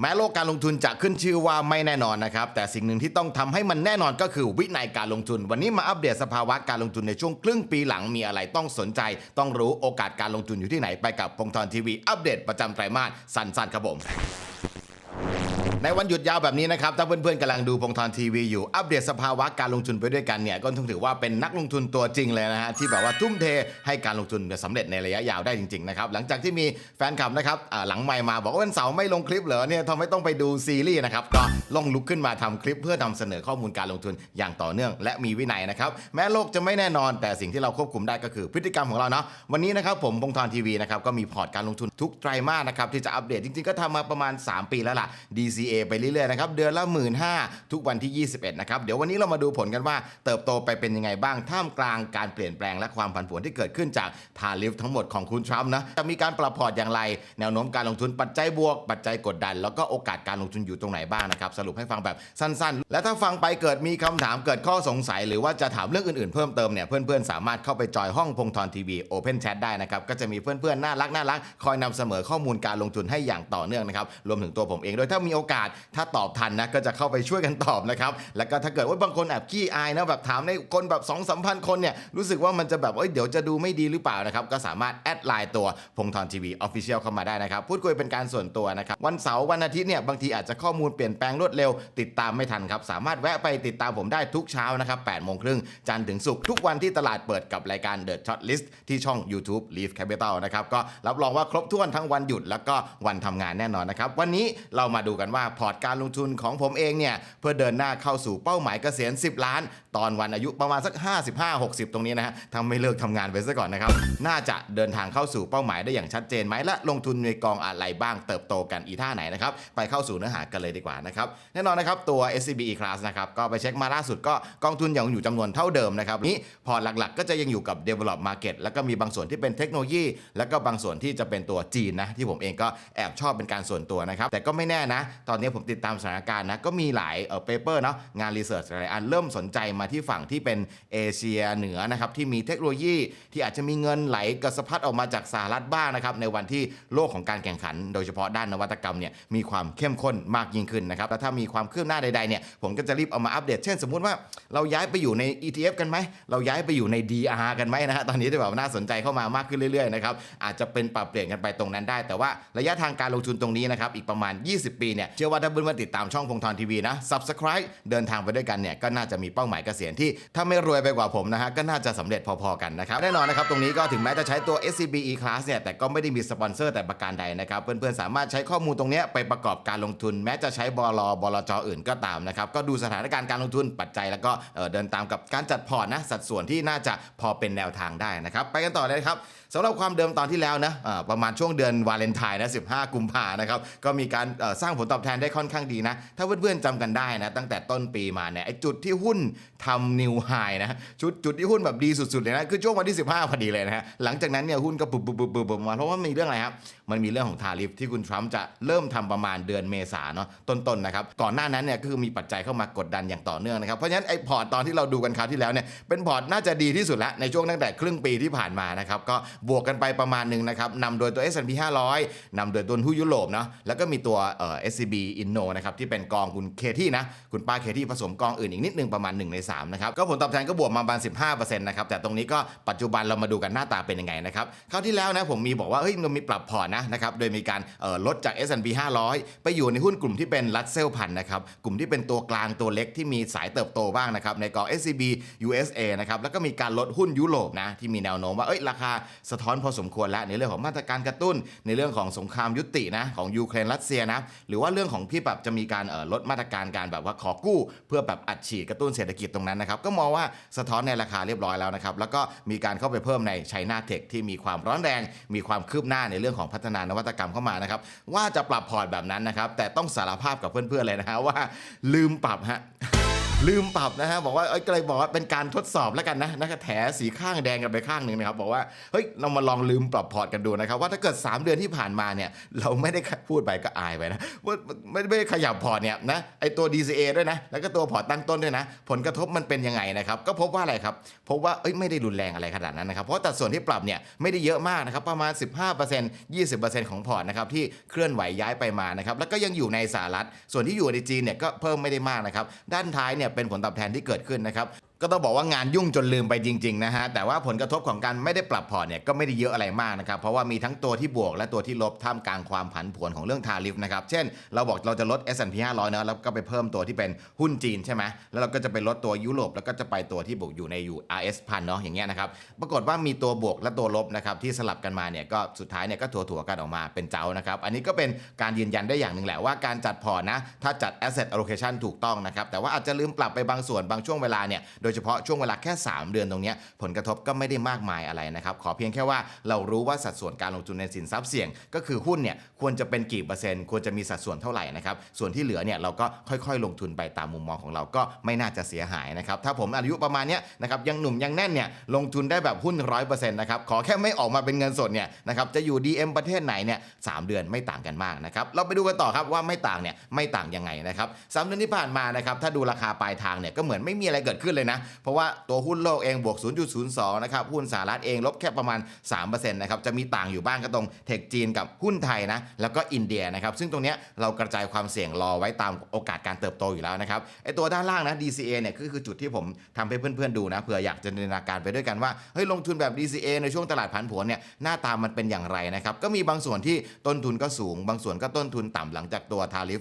แม้โลกการลงทุนจะขึ้นชื่อว่าไม่แน่นอนนะครับ แต่สิ่งหนึ่งที่ต้องทำให้มันแน่นอนก็คือวินัยการลงทุน วันนี้มาอัปเดตสภาวะการลงทุนในช่วงครึ่งปีหลังมีอะไรต้องสนใจ ต้องรู้โอกาสการลงทุนอยู่ที่ไหนไปกับพงธรทีวีอัปเดตประจำไตรมาสสั้นๆครับผม ในวันหยุดยาวแบบนี้นะครับ ถ้าเพื่อนๆกำลังดูพงธรทีวีอยู่ อัปเดตสภาวะการลงทุนไปด้วยกันเนี่ยก็ต้องถือว่าเป็นนักลงทุนตัวจริงเลยนะฮะที่แบบว่าทุ่มเทให้การลงทุนสำเร็จในระยะยาวได้จริงๆนะครับหลังจากที่มีแฟนคลับนะครับหลังไมค์มาบอกว่าวันเสาร์ไม่ลงคลิปเหรอเนี่ยทำไมต้องไปดูซีรีส์นะครับก็ลองลุกขึ้นมาทำคลิปเพื่อนำเสนอข้อมูลการลงทุนอย่างต่อเนื่อง และมีวินัยนะครับแม้โลกจะไม่แน่นอนแต่สิ่งที่เราควบคุมได้ก็คือพฤติกรรมของเราเนาะวันนี้นะครับผมพงธรทีวีนะครับก็มีพอร์ตการลงทุนทุกไตรมาสนะครับที่จะอัปเดตจริงๆก็ทำมาประมาณ 3 ปีแล้วล่ะ DCA ไปเรื่อยๆนะครับเดือนละ 1 5ื่นทุกวันที่ 21 นะครับ เดี๋ยววันนี้เรามาดูผลกันว่าเติบโตไปเป็นยังไงบ้าง ท่ามกลางการเปลี่ยนแปลงและความผันผวนที่เกิดขึ้นจากทาริฟทั้งหมดของคุณทรัมป์นะจะมีการปรับพอร์ตอย่างไร แนวโน้มการลงทุนปัจจัยบวก ปัจจัยกดดัน แล้วก็โอกาสการลงทุนอยู่ตรงไหนบ้างนะครับสรุปให้ฟังแบบสั้นๆ และถ้าฟังไปเกิดมีคำถามเกิดข้อสงสัย หรือว่าจะถามเรื่องอื่นๆ เพิ่มเติมเนี่ยเพื่อนๆสามารถเข้าไปจอยห้องพงธรทีวีโอเพนแชทได้นะครับก็จะมีเพื่อนๆน่ารักน่ารักคอยนำเสมอข้อมูลการลงทุนให้อย่างต่อเนื่องนะครับรวมถึงตัวผมเองโดยถ้ามีโอกาสถ้าตอบทันนะก็จะเข้าไปช่วยกันตอบนะครับ แล้วก็ถ้าเกิดว่าบางคนแอบขี้อายนะแบบถามในคนแบบ2 3 0 0 0คนเนี่ยรู้สึกว่ามันจะแบบเอ้ยเดี๋ยวจะดูไม่ดีหรือเปล่านะครับก็สามารถแอดไลน์ตัวพงธรทีวีออฟฟิเชียลเข้ามาได้นะครับ พูดคุยเป็นการส่วนตัวนะครับ วันเสาร์วันอาทิตย์เนี่ยบางทีอาจจะข้อมูลเปลี่ยนแปลงรวดเร็ว ติดตามไม่ทันครับ สามารถแวะไปติดตามผมได้ทุกเช้านะครับ8โมงครึ่งจันทร์ถึงศุกร์ทุกวันที่ตลาดเปิดกับรายการ The Short List ที่ช่อง YouTube Leaf Capital นะครับก็รับรองว่าครบถ้วนทั้งวันหยุดแล้วก็วันทำงานแน่นอนนะครับวันนี้เรามาดูกันว่าพอร์ตการลงทุนของผมเองเนี่ยเพื่อเดินหน้าเข้าสู่เป้าหมายเกษียณ 10 ล้าน ตอนวันอายุประมาณสัก 55-60 ตรงนี้นะฮะทำไม่เลิกทำงานไปซะก่อนนะครับ น่าจะเดินทางเข้าสู่เป้าหมายได้อย่างชัดเจนไหมและลงทุนในกองอะไรบ้างเติบโตกันอีท่าไหนนะครับไปเข้าสู่เนื้อหากันเลยดีกว่านะครับแน่นอนนะครับตัว SCB E Class นะครับก็ไปเช็คมาล่าสุดก็กองทุนยังอยู่จำนวนเท่าเดิมนะครับนี้พอร์ตหลักๆ ก็จะยังอยู่กับ Develop Market แล้วก็มีบางส่วนที่เป็นเทคโนโลยี แล้วก็บางส่วนที่จะเป็นตัวจีนนะที่ผมเองก็แอบชอบเป็นการส่วนตัวนะครับแต่ก็ไม่แน่นะตอนนี้ผมติดตามสถานการณ์นะก็มีหลายเอ่อเปเปอร์เนาะงานรีเสิร์ชหลายอันเริ่มสนใจมาที่ฝั่งที่เป็นเอเชียเหนือนะครับที่มีเทคโนโลยีที่อาจจะมีเงินไหลกระสพัดออกมาจากสหรัฐบ้างนะครับในวันที่โลกของการแข่งขัน โดยเฉพาะด้านนวัตกรรมเนี่ยมีความเข้มข้นมากยิ่งขึ้นนะครับแล้วถ้ามีความคืบหน้าใดๆเนี่ยผมก็จะรีบเอามาอัปเดต เช่นสมมุติว่าเราย้ายไปอยู่ใน ETF กันไหมเราย้ายไปอยู่ใน DR กันไหมนะฮะตอนนี้ที่แบบน่าสนใจเข้ามามากขึ้นเรื่อยๆนะครับอาจจะเป็นปรับเปลี่ยนกันไปตรงนั้นได้ แต่ว่าระยะทางการลงทุนตรงนี้นะครับอีกประมาณ 20 ปีเนี่ยเชื่อว่าถ้าเพื่อนๆติดตามช่องพงธรทีวีนะ subscribe เดินทางไปด้วยกันเนี่ยก็น่าจะมีเป้าหมายเกษียณที่ถ้าไม่รวยไปกว่าผมนะฮะก็น่าจะสำเร็จพอๆกันนะครับแน่นอนนะครับตรงนี้ก็ถึงแม้จะใช้ตัว SCB E Class เนี่ยแต่ก็ไม่ได้มีสปอนเซอร์แต่ประการใดนะครับเพื่อนๆสามารถใช้ข้อมูลตรงนี้ไปประกอบการลงทุน แม้จะใช้บลบลจอื่นก็ตามนะครับก็ดูสถานการณ์การลงทุนปัจจัย แล้วก็เเดินตามกับการจัดพอร์ตนะสัดส่วนที่น่าจะพอเป็นแนวทางได้นะครับไปกันต่อเลยครับสำหรับความเดิมตอนที่แล้วนะประมาณช่วงเดือนวาเลนไทน์นะ15 กุมภานะครับก็มีการสร้างผลตอบแทนได้ค่อนข้างดีนะ ถ้าเพื่อนๆจำกันได้นะตั้งแต่ต้นปีมาเนี่ยไอ้จุดที่หุ้นทำนิวไฮนะจุดจุดที่หุ้นแบบดีสุดๆเลยนะคือช่วงวันที่ 15พอดีเลยนะฮะหลังจากนั้นเนี่ยหุ้นก็ปุบปุบปุบปุบปุบมาเพราะว่ามีเรื่องอะไรครับมันมีเรื่องของทาริฟที่คุณทรัมป์จะเริ่มทำประมาณเดือนเมษาเนาะต้นๆนะครับก่อนหน้านั้นเนี่ยก็คือมีปัจจัยเข้ามากดดันอย่างต่อเนื่องนะครับเพราะฉะนั้นไอ้พอร์ตตอนที่เราดูกันคราวที่แล้วเนี่ยเป็นพอร์ตน่าจะดีที่สุดแล้วในช่วงตั้งแต่ครึ่งปีที่ผ่านมานะครับก็บวกกันไปประมาณหนึ่งนะครับนำโดยตัว S&P 500นำโดยตัวหุ้นยุโรปเนาะแล้วก็มีตัวเอ่อ SCB Inno นะครับที่เป็นกองคุณเคที่นะคุณป้าเคที่ผสมกองอื่นอีกนิดนึงประมาณ 1 ใน3นะครับก็ผลตอบแทนก็บวกมาประมาณ 15%นะครับแต่ตรงนี้ก็ปัจจุบันเรามาดูกันหน้าตาเป็นยังไงนะครับคราวที่แล้วนะผมมีบอกว่าเฮ้ยมันมีปรับพอร์ตนะนะครับโดยมีการเอ่อลดจาก S&P 500 ไปอยู่ในหุ้นกลุ่มที่เป็นรัสเซลพันนะครับกลุ่มที่เป็นตัวกลางตัวเล็กที่มีสายเติบโตบ้างนะครับในกอง SCB USA นะครับแล้วก็มีการลดหุ้นยุโรปนะที่มีแนวโน้มว่าเอ้ยราคาสะท้อนพอสมควรแล้วในเรื่องของมาตรการกระตุ้น ในเรื่องของสงครามยุตินะของยูเครนรัสเซียนะหรือว่าเรื่องของที่แบบจะมีการลดมาตรการการแบบว่าขอกู้ เพื่อแบบอัดฉีดกระตุ้นเศรษฐกิจตรงนั้นนะครับก็มองว่าสะท้อนในราคาเรียบร้อยแล้วนะครับแล้วก็มีการเข้าไปเพิ่มในไชน่าเทคที่มีความร้อนแรง มีความคืบหน้าในเรื่องของพัฒนานวัตกรรมเข้ามานะครับว่าจะปรับพอร์ตแบบนั้นนะครับแต่ต้องสารภาพกับเพื่อนๆเลยนะฮะว่าลืมปรับฮะ ลืมปรับนะฮะบอกว่าเอ้ยก็เลยบอกว่าเป็นการทดสอบแล้วกันนะนะครับแถสีข้างแดงกันไปข้างหนึ่งนะครับบอกว่าเฮ้ยเรามาลองลืมปรับพอร์ตกันดูนะครับว่าถ้าเกิด 3 เดือนที่ผ่านมาเนี่ยเราไม่ได้พูดไปก็อายไปนะว่าไม่ไม่ได้ขยับพอร์ตเนี่ยนะไอตัว DCA ด้วยนะแล้วก็ตัวพอร์ตตั้งต้นด้วยนะ ผลกระทบมันเป็นยังไงนะครับก็พบว่าอะไรครับพบว่าเอ้ยไม่ได้รุนแรงอะไรขนาดนั้นนะครับเพราะแต่ส่วนที่ปรับเนี่ยไม่ได้เยอะมากนะครับประมาณ 15% 20%ของพอร์ตนะครับที่เคลื่อนไหวย้ายไปมานะครับแล้วก็ยังอยู่ในสหรัฐส่วนที่อยู่ในจีนเนี่ยก็เพิ่มไม่ได้มากนะครับด้านท้ายเนี่ยเป็นผลตอบแทนที่เกิดขึ้นนะครับ ก็ต้องบอกว่างานยุ่งจนลืมไปจริงๆนะฮะ แต่ว่าผลกระทบของการไม่ได้ปรับพอร์ตเนี่ยก็ไม่ได้เยอะอะไรมากนะครับ เพราะว่ามีทั้งตัวที่บวกและตัวที่ลบท่ามกลางความผันผวนของเรื่องทาริฟนะครับ เช่น เราบอกเราจะลด S&P 500เนะแล้วก็ไปเพิ่มตัวที่เป็นหุ้นจีนใช่ไหมแล้วเราก็จะไปลดตัวยุโรปแล้วก็จะไปตัวที่บวกอยู่ในอยู่ RS พันเนาะอย่างเงี้ยนะครับปรากฏว่ามีตัวบวกและตัวลบนะครับที่สลับกันมาเนี่ยก็สุดท้ายเนี่ยก็ถัวๆกันออกมาเป็นเจ้านะครับอันนี้ก็เป็นการยืนยันได้อย่างหนึ่งแหละว่าการจัดพอร์ตนะถ้าจัด asset allocation ถูกต้องนะครับแต่ว่าอาจจะลืมปรับไปบางส่วนบางช่วงเวลาเนี่ยโดยเฉพาะช่วงเวลาแค่ 3 เดือนตรงนี้ผลกระทบก็ไม่ได้มากมายอะไรนะครับ ขอเพียงแค่ว่าเรารู้ว่าสัดส่วนการลงทุนในสินทรัพย์เสี่ยง ก็คือหุ้นเนี่ยควรจะเป็นกี่เปอร์เซ็นต์ควรจะมีสัดส่วนเท่าไหร่นะครับส่วนที่เหลือเนี่ยเราก็ค่อยๆ ลงทุนไปตามมุมมองของเราก็ไม่น่าจะเสียหายนะครับถ้าผมอายุประมาณเนี้ยนะครับยังหนุ่มยังแน่นเนี่ยลงทุนได้แบบหุ้นร้อยเปอร์เซ็นต์นะครับขอแค่ไม่ออกมาเป็นเงินสดเนี่ยนะครับจะอยู่ DM ประเทศไหนเนี่ยสามเดือนไม่ต่างกันมากนะครับเราไปดูกันต่อครับว่าไม่ต่างเนี่ยไม่ต่างยังไงนะครับสามเดือนที่ผ่านมานะครับถ้าดูราคาปลายทางเนี่ยก็เหมือนไม่มีอะไรเกิดขึ้นเลยนะเพราะว่าตัวหุ้นโลกเองบวก 0.02 นะครับ หุ้นสหรัฐเองลบแค่ประมาณ 3%นะครับ จะมีต่างอยู่บ้างก็ตรงเทคจีนกับหุ้นไทยนะ แล้วก็อินเดียนะครับ ซึ่งตรงเนี้ยเรากระจายความเสี่ยงรอไว้ตามโอกาสการเติบโตอยู่แล้วนะครับ ไอตัวด้านล่างนะ DCA เนี่ยก็คือจุดที่ผมทำให้เพื่อนๆดูนะ เผื่ออยากจะจินตนาการไปด้วยกันว่า เฮ้ย ลงทุนแบบ DCA ในช่วงตลาดผันผวนเนี่ย หน้าตามันเป็นอย่างไรนะครับ ก็มีบางส่วนที่ต้นทุนก็สูง บางส่วนก็ต้นทุนต่ำหลังจากตัวทาริฟ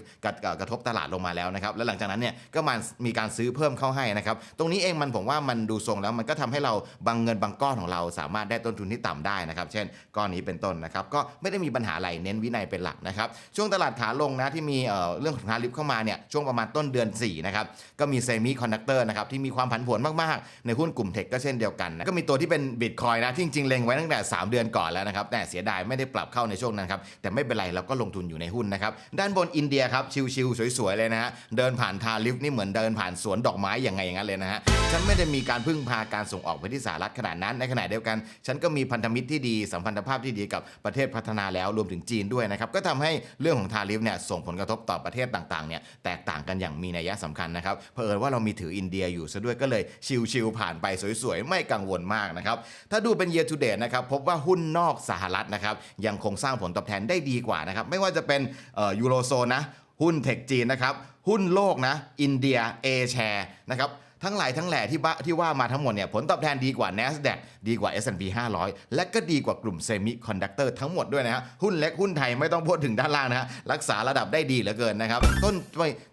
กระทบตลาดลงมาแล้วนะครับ แล้วหลังจากนั้นเนี่ยก็มันมีการซื้อเพิ่มเข้าให้นะครับ ตรงนี้องมันผมว่ามันดูทรงแล้วมันก็ทำให้เราบางเงินบางก้อนของเราสามารถได้ต้นทุนที่ต่ำได้นะครับ เช่นก้อนนี้เป็นต้นนะครับ ก็ไม่ได้มีปัญหาอะไรเน้นวินัยเป็นหลักนะครับ ช่วงตลาดขาลงนะที่มีเอ่อเรื่องของทาริฟเข้ามาเนี่ยช่วงประมาณต้นเดือน4นะครับก็มีเซมิคอนดักเตอร์นะครับที่มีความผันผวนมากๆ ในหุ้นกลุ่มเทคก็เช่นเดียวกันนะก็มีตัวที่เป็นบิตคอยนะที่จริงๆเล็งไว้ตั้งแต่ 3 เดือนก่อนแล้วนะครับแต่เสียดายไม่ได้ปรับเข้าในช่วงนั้นครับแต่ไม่เป็นไรเราก็ลงทุนอยู่ในหุ้นนะครับด้านบนอินเดียครับชิวๆสวยๆเลยนะฮะเดินผ่านทาริฟนี่เหมือนเดินผ่านสวนดอกไม้อย่างไงอย่างนั้นเลยนะฮะฉันไม่ได้มีการพึ่งพาการส่งออกไปที่สหรัฐขนาดนั้น ในขณะเดียวกัน ฉันก็มีพันธมิตรที่ดีสัมพันธภาพที่ดีกับประเทศพัฒนาแล้วรวมถึงจีนด้วยนะครับก็ทำให้เรื่องของทาริฟเนี่ยส่งผลกระทบต่อประเทศต่างๆเนี่ยแตกต่างกันอย่างมีนัยสำคัญนะครับเผอิญว่าเรามีถืออินเดียอยู่ซะด้วยก็เลยชิวๆผ่านไปสวยๆ ไม่กังวลมากนะครับถ้าดูเป็น year to date นะครับพบว่าหุ้นนอกสหรัฐนะครับยังคงสร้างผลตอบแทนได้ดีกว่านะครับไม่ว่าจะเป็นยูโรโซนนะหุ้นเทคจีนนะครับหุ้นโลกนะอินเดียเอแชร์นะครับ ทั้งหลายทั้งแหล่ที่บ้าที่ว่ามาทั้งหมดเนี่ยผลตอบแทนดีกว่า NASDAQ ดีกว่า S&P 500 และก็ดีกว่ากลุ่มเซมิคอนดักเตอร์ทั้งหมดด้วยนะฮะหุ้นเล็กหุ้นไทยไม่ต้องพูดถึงด้านล่างนะฮะรักษาระดับได้ดีเหลือเกินนะครับต้น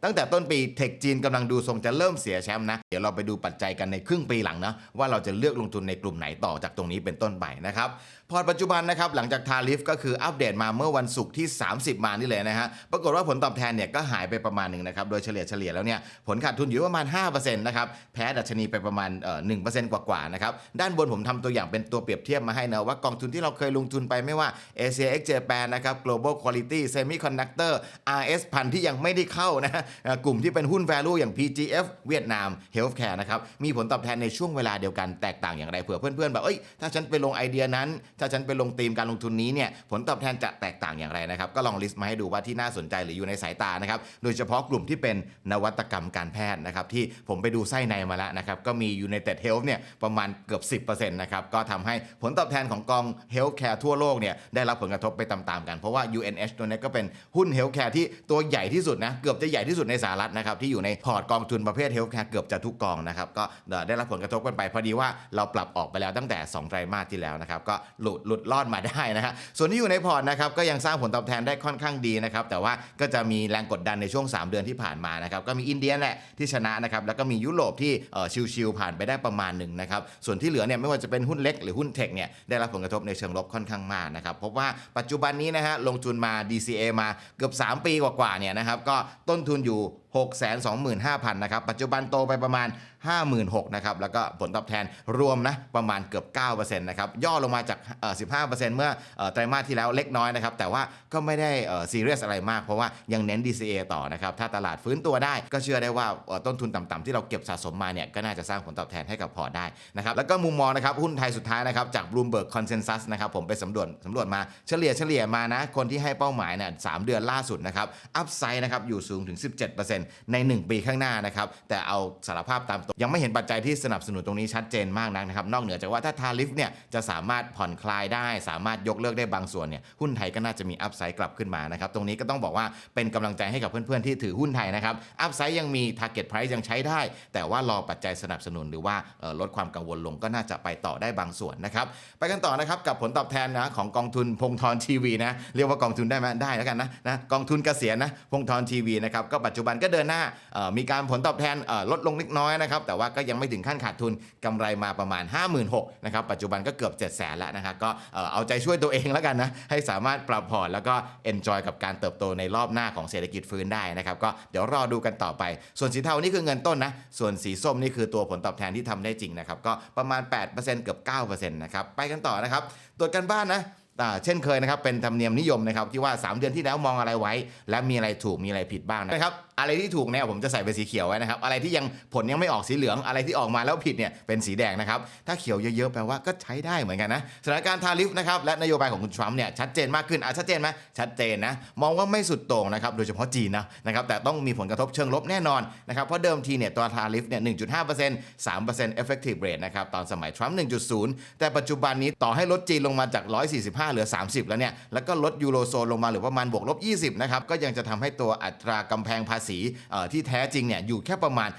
ตั้งแต่ต้นปีเทคจีนกำลังดูทรงจะเริ่มเสียแชมป์นะเดี๋ยวเราไปดูปัจจัยกันในครึ่งปีหลังนะว่าเราจะเลือกลงทุนในกลุ่มไหนต่อจากตรงนี้เป็นต้นไปนะครับพอร์ตปัจจุบันนะครับหลังจากทาริฟก็คืออัปเดตมาเมื่อวันศุกร์ที่ 30 มานี่เลยนะฮะปรากฏว่าผลตอบแทนเนี่ยก็หายไปประมาณหนึ่งนะครับโดยเฉลี่ยเฉลี่ยแล้วเนี่ยผลขาดทุนอยู่ประมาณ5%นะครับแพ้ดัชนีไปประมาณเอ่อ1%กว่าๆนะครับด้านบนผมทำตัวอย่างเป็นตัวเปรียบเทียบมาให้นะว่ากองทุนที่เราเคยลงทุนไปไม่ว่า Asia X Japan นะครับ Global Quality Semiconductor RS พันที่ยังไม่ได้เข้านะกลุ่มที่เป็นหุ้น value อย่าง PGF เวียดนาม Healthcare นะครับมีผลตอบแทนในช่วงเวลาเดียวกันแตกต่างอย่างไรเผื่อเพื่อนๆแบบเอ้ยถ้าฉันไปลงไอเดียนั้นถ้าฉันไปลงธีมการลงทุนนี้เนี่ยผลตอบแทนจะแตกต่างอย่างไรนะครับก็ลองลิสต์มาให้ดูว่าที่น่าสนใจหรืออยู่ในสายตานะครับโดยเฉพาะกลุ่มที่เป็นนวัตกรรมการแพทย์นะครับที่ผมไปดูไส้ในมาแล้วนะครับก็มี United Health เนี่ยประมาณเกือบ 10%นะครับก็ทำให้ผลตอบแทนของกอง Healthcare ทั่วโลกเนี่ยได้รับผลกระทบไปตามๆกันเพราะว่า UNH ตัวนี้ก็เป็นหุ้น Healthcare ที่ตัวใหญ่ที่สุดนะเกือบจะใหญ่ที่สุดในสหรัฐนะครับที่อยู่ในพอร์ตกองทุนประเภท Healthcare เกือบจะทุกกองนะครับก็ได้รับผลกระทบกันไปพอดีว่าเราปรับออกไปแล้วตั้งแต่2ไตรมาสที่แล้วนะครับก็หลุดหลุดรอดมาได้นะฮะส่วนที่อยู่ในพอร์ตนะครับก็ยังสร้างผลตอบแทนได้ค่อนข้างดีนะครับแต่ว่าก็จะมีแรงกดดันในช่วง 3 เดือนที่ผ่านมานะครับก็มีอินเดียแหละที่ชนะนะครับแล้วก็มียุโรปที่ชิวๆผ่านไปได้ประมาณหนึ่งนะครับส่วนที่เหลือเนี่ยไม่ว่าจะเป็นหุ้นเล็กหรือหุ้นเทคเนี่ยได้รับผลกระทบในเชิงลบค่อนข้างมากนะครับพบว่าปัจจุบันนี้นะฮะลงทุนมา DCA มาเกือบ 3 ปีกว่าๆเนี่ยนะครับก็ต้นทุนอยู่ 625,000นะครับ ปัจจุบันโตไปประมาณ 56,000นะครับ แล้วก็ผลตอบแทนรวมนะประมาณเกือบ 9%นะครับ ย่อลงมาจากเอ่อ15%เมื่อเอ่อไตรมาสที่แล้วเล็กน้อยนะครับ แต่ว่าก็ไม่ได้ซีเรียสอะไรมาก เพราะว่ายังเน้น DCA ต่อนะครับ ถ้าตลาดฟื้นตัวได้ก็เชื่อได้ว่าต้นทุนต่ำๆที่เราเก็บสะสมมาเนี่ยก็น่าจะสร้างผลตอบแทนให้กับพอร์ตได้นะครับ แล้วก็มุมมองนะครับหุ้นไทยสุดท้ายนะครับจาก Bloomberg Consensus นะครับผมไปสำรวจสำรวจมาเฉลี่ยเฉลี่ยมานะคนที่ให้เป้าหมายเนี่ยสามเดือนล่าสุดนะครับอัพไซด์นะครับอยู่สูงถึง 17%ใน 1 ปีข้างหน้านะครับ แต่เอาสารภาพตามตรงยังไม่เห็นปัจจัยที่สนับสนุนตรงนี้ชัดเจนมากนักนะครับ นอกเหนือจากว่าถ้าทาริฟเนี่ยจะสามารถผ่อนคลายได้ สามารถยกเลิกได้บางส่วนเนี่ยหุ้นไทยก็น่าจะมีอัพไซด์กลับขึ้นมานะครับ ตรงนี้ก็ต้องบอกว่าเป็นกำลังใจให้กับเพื่อนๆที่ถือหุ้นไทยนะครับอัพไซด์ยังมี Target Price ยังใช้ได้ แต่ว่ารอปัจจัยสนับสนุนหรือว่าลดความกังวลลงก็น่าจะไปต่อได้บางส่วนนะครับไปกันต่อนะครับกับผลตอบแทนนะของกองทุนพงทรทีวีนะเรียกว่ากองทุนได้ไหมได้แล้วกันนะนะกองทุนเกษียณนะพงทรทีวีนะครับก็ปัจจุบันก็เดินหน้ามีการผลตอบแทนลดลงเล็กน้อยนะครับแต่ว่าก็ยังไม่ถึงขั้นขาดทุนกำไรมาประมาณ 56,000นะครับปัจจุบันก็เกือบ 7 0 0 0 0แล้วนะครับก็เอาใจช่วยตัวเองแล้วกันนะให้สามารถปรับพอร์ตแล้วก็ enjoy กับการเติบโตในรอบหน้าของเศรษฐกิจฟื้นได้นะครับก็เดี๋ยวรอดูกันต่อไป ส่วนสีเทานี่คือเงินต้นนะส่วนสีส้มนี่คือตัวผลตอบแทนที่ทำได้จริงนะครับก็ประมาณ 8%เกือบ9%นะครับไปกันต่อนะครับตรวจกันบ้านนะเช่นเคยนะครับเป็นธรรมเนียมนิยมนะครับที่ว่า 3 เดือนที่แล้วมองอะไรไว้ และมีอะไรถูกมีอะไรผิดบ้างนะครับอะไรที่ถูกเนี่ยผมจะใส่เป็นสีเขียวไว้นะครับ อะไรที่ยังผลยังไม่ออกสีเหลือง อะไรที่ออกมาแล้วผิดเนี่ยเป็นสีแดงนะครับ ถ้าเขียวเยอะๆแปลว่าก็ใช้ได้เหมือนกันนะ สถานการณ์ทาริฟนะครับและนโยบายของคุณทรัมป์เนี่ยชัดเจนมากขึ้นอะชัดเจนไหมชัดเจนนะ มองว่าไม่สุดโต่งนะครับ โดยเฉพาะจีนนะนะครับแต่ต้องมีผลกระทบเชิงลบแน่นอนนะครับ เพราะเดิมทีเนี่ยตัวทาริฟเนี่ย 1.5% 3% effective rate นะครับตอนสมัยทรัมป์1.0 แต่ปัจจุบันนี้ต่อให้ลดจีนลงมาจาก 145 เหลือ 30 แล้วเนี่ยแล้วก็ลดยูโรโซนลงมาเหลือประมาณบวกลบ 20นะครับก็ยังจะทำให้ตัวอัตรากำแพงภาษีที่แท้จริงเนี่ยอยู่แค่ประมาณ